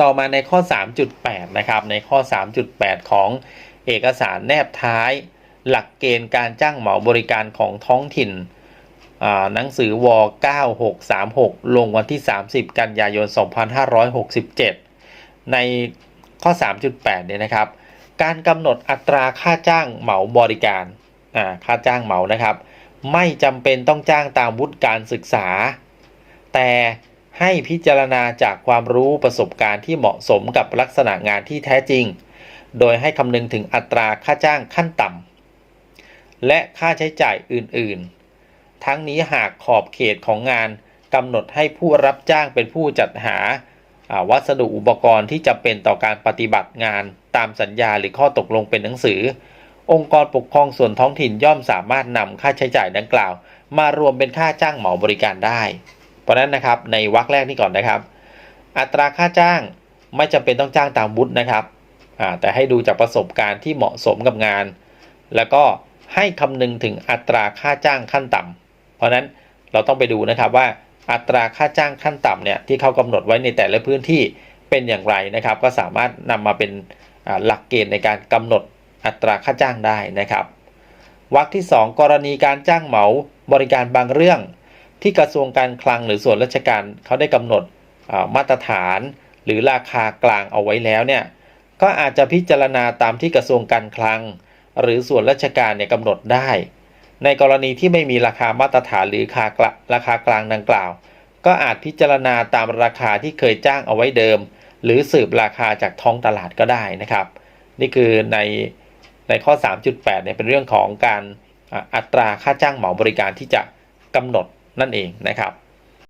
ต่อมาในข้อ 3.8 นะครับ ในข้อ 3.8 ของเอกสารแนบท้าย หลักเกณฑ์การจ้างเหมาบริการของท้องถิ่นหนังสือว9636 ลงวันที่ 30 กันยายน 2567 ในข้อ 3.8 เนี่ยนะครับ การกำหนดอัตราค่าจ้างเหมาบริการค่าจ้างเหมานะครับ ไม่จำเป็นต้องจ้างตามวุฒิการศึกษา แต่ ให้พิจารณาจากความรู้ประสบการณ์ที่เหมาะสมกับลักษณะงานที่แท้จริง โดยให้คำนึงถึงอัตราค่าจ้างขั้นต่ำและค่าใช้จ่ายอื่นๆ ทั้งนี้หากขอบเขตของงานกำหนดให้ผู้รับจ้างเป็นผู้จัดหาวัสดุอุปกรณ์ที่จำเป็นต่อการปฏิบัติงานตามสัญญาหรือข้อตกลงเป็นหนังสือ องค์กรปกครองส่วนท้องถิ่นย่อมสามารถนำค่าใช้จ่ายดังกล่าว มารวมเป็นค่าจ้างเหมาบริการได้ เพราะนั้นนะครับในวรรคแรกนี่ก่อนนะครับ อัตราค่าจ้างไม่จำเป็นต้องจ้างตามวุฒินะครับแต่ให้ดูจากประสบการณ์ที่เหมาะสมกับงาน แล้วก็ให้คำนึงถึงอัตราค่าจ้างขั้นต่ำเพราะนั้นเราต้องไปดูนะครับว่าอัตราค่าจ้างขั้นต่ำเนี่ยที่เขากำหนดไว้ในแต่ละพื้นที่เป็นอย่างไรนะครับ ก็สามารถนำมาเป็นหลักเกณฑ์ในการกำหนดอัตราค่าจ้างได้นะครับวรรคที่ 2 กรณีการจ้างเหมาบริการบางเรื่อง ที่กระทรวงการคลังหรือส่วนราชการเขาได้กำหนดามาตรฐาน หรือราคากลางเอาไว้แล้วเนี่ยก็อาจจะพิจารณาตามที่กระทรวงการคลัง หรือส่วนราชการเนี่ยกำหนดได้ ในกรณีที่ไม่มีราคามาตรฐานหรือาคากราคากลางดังกล่าว ก็อาจพิจารณาตามราคาที่เคยจ้างเอาไว้เดิม หรือสืบราคาจากท้องตลาดก็ได้นะครับ นี่คือในในข้อ 3.8เนี่ยเป็นเรื่องของการอัตราค่าจ้างเหมาบริการที่จะกำหนด นั่นเองนะครับ